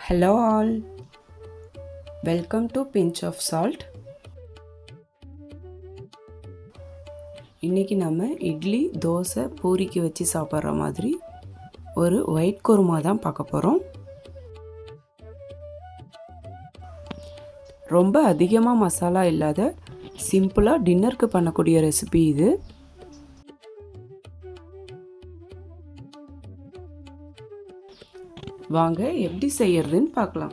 Hello all welcome to Pinch of Salt இன்றைக்கி நம்ம இட்லி தோசை பூரிக்கு வச்சு சாப்பிட்ற மாதிரி ஒரு ஒயிட் குருமா தான் பார்க்க போகிறோம் ரொம்ப அதிகமாக மசாலா இல்லாத சிம்பிளாக டின்னருக்கு பண்ணக்கூடிய ரெசிபி இது. வாங்க எப்படி செய்யறதுன்னு பார்க்கலாம்.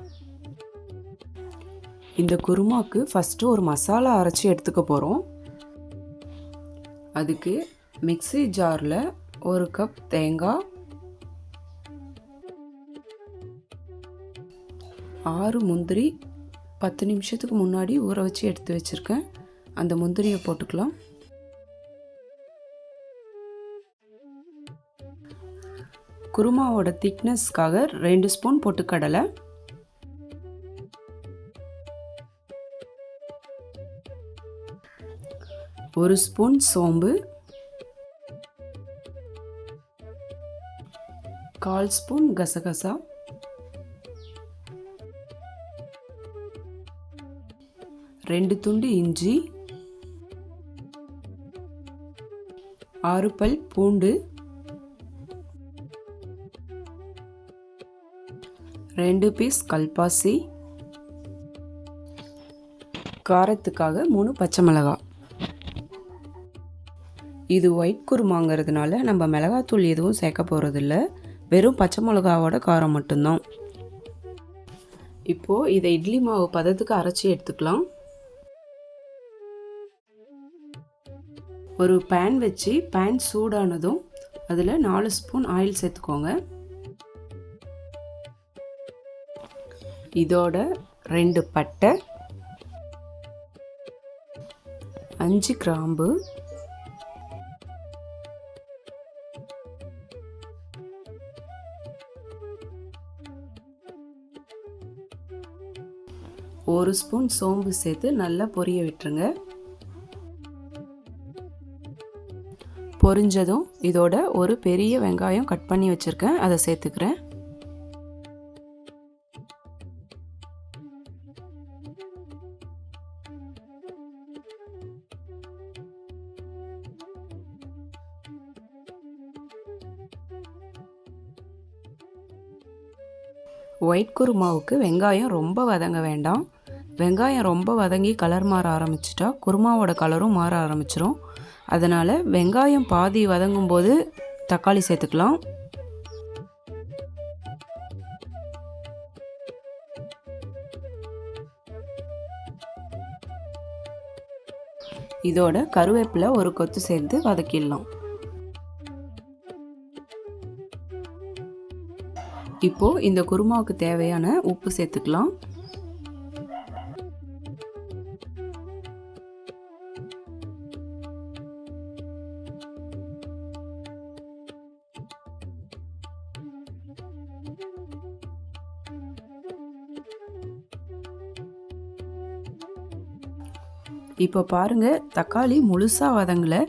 இந்த குருமாக்கு ஃபஸ்ட்டு ஒரு மசாலா அரைச்சி எடுத்துக்க போகிறோம் அதுக்கு மிக்ஸி ஜாரில் ஒரு கப் தேங்காய் ஆறு முந்திரி பத்து நிமிஷத்துக்கு முன்னாடி ஊற வச்சு எடுத்து வச்சுருக்கேன். அந்த முந்திரியை போட்டுக்கலாம். குருமாவோட திக்னஸ்க்காக ரெண்டு ஸ்பூன் பொட்டுக்கடலை. ஒரு ஸ்பூன் சோம்பு. கால் ஸ்பூன் கசகசா. ரெண்டு துண்டு இஞ்சி. ஆறு பல் பூண்டு. ரெண்டு பீஸ் கல்பாசி. காரத்துக்காக மூணு பச்சை மிளகாய் இது ஒயிட் குருமாங்கிறதுனால நம்ம மிளகாத்தூள் எதுவும் சேர்க்க போகிறதில்ல வெறும் பச்சை மிளகாவோட காரம் மட்டும்தான். இப்போது இதை இட்லி மாவு பதத்துக்கு அரைச்சி எடுத்துக்கலாம். ஒரு பேன் வச்சு பேன் சூடானதும் அதில் நாலு ஸ்பூன் ஆயில் சேர்த்துக்கோங்க. இதோட ரெண்டு பட்டை அஞ்சு கிராம்பு ஒரு ஸ்பூன் சோம்பு சேர்த்து நல்லா பொரிய விட்டுருங்க. பொரிஞ்சதும் இதோட ஒரு பெரிய வெங்காயம் கட் பண்ணி வச்சுருக்கேன் அதை சேர்த்துக்கிறேன். ஒயிட் குருமாவுக்கு வெங்காயம் ரொம்ப வதங்க வேண்டாம். வெங்காயம் ரொம்ப வதங்கி கலர் மாற ஆரம்பிச்சிட்டா குருமாவோட கலரும் மாற ஆரம்பிச்சிரும். அதனால் வெங்காயம் பாதி வதங்கும் போது தக்காளி சேர்த்துக்கலாம். இதோட கருவேப்பிலை ஒரு கொத்து சேர்த்து வதக்கிடலாம். இப்போது இந்த குருமாவுக்கு தேவையான உப்பு சேர்த்துக்கலாம். இப்போ பாருங்கள் தக்காளி முழுசாக வதங்கலை.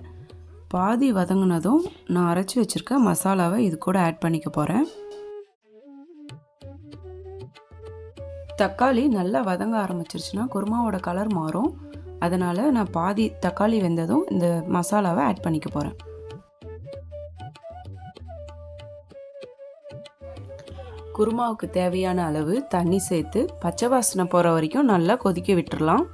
பாதி வதங்கினதும் நான் அரைச்சி வச்சுருக்க மசாலாவை இது கூட ஆட் பண்ணிக்க போகிறேன் தக்காளி நல்லா வதங்க ஆரம்பிச்சிருச்சுன்னா குருமாவோட கலர் மாறும். அதனால் நான் பாதி தக்காளி வெந்ததும் இந்த மசாலாவை ஆட் பண்ணிக்க போகிறேன் குருமாவுக்கு தேவையான அளவு தண்ணி சேர்த்து பச்சை வாசனை போகிற வரைக்கும் நல்லா கொதிக்க விட்டுடலாம்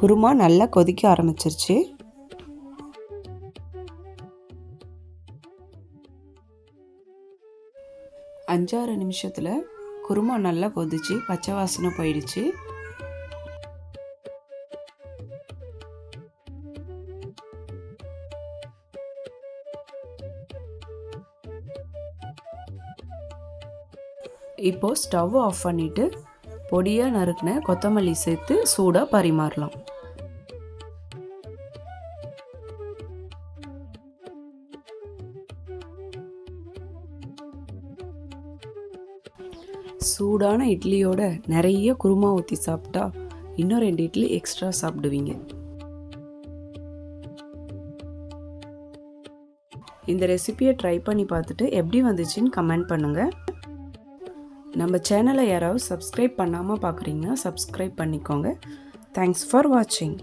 குருமா நல்லா கொதிக்க ஆரம்பிச்சிருச்சு. அஞ்சாறு நிமிஷத்தில் குருமா நல்லா கொதிச்சு பச்சை வாசனை போயிடுச்சு. இப்போது ஸ்டவ் ஆஃப் பண்ணிவிட்டு பொடியாக நறுக்கின கொத்தமல்லி சேர்த்து சூடாக பரிமாறலாம். சூடான இட்லியோட நிறைய குருமா ஊற்றி சாப்பிட்டா இன்னும் ரெண்டு இட்லி எக்ஸ்ட்ரா சாப்பிடுவீங்க. இந்த ரெசிப்பியை ட்ரை பண்ணி பார்த்துட்டு எப்படி வந்துச்சுன்னு கமெண்ட் பண்ணுங்கள் நம்ம சேனலை யாராவது சப்ஸ்கிரைப் பண்ணாமல் பார்க்குறீங்கன்னா சப்ஸ்கிரைப் பண்ணிக்கோங்க. தேங்க்ஸ் ஃபார் வாட்சிங்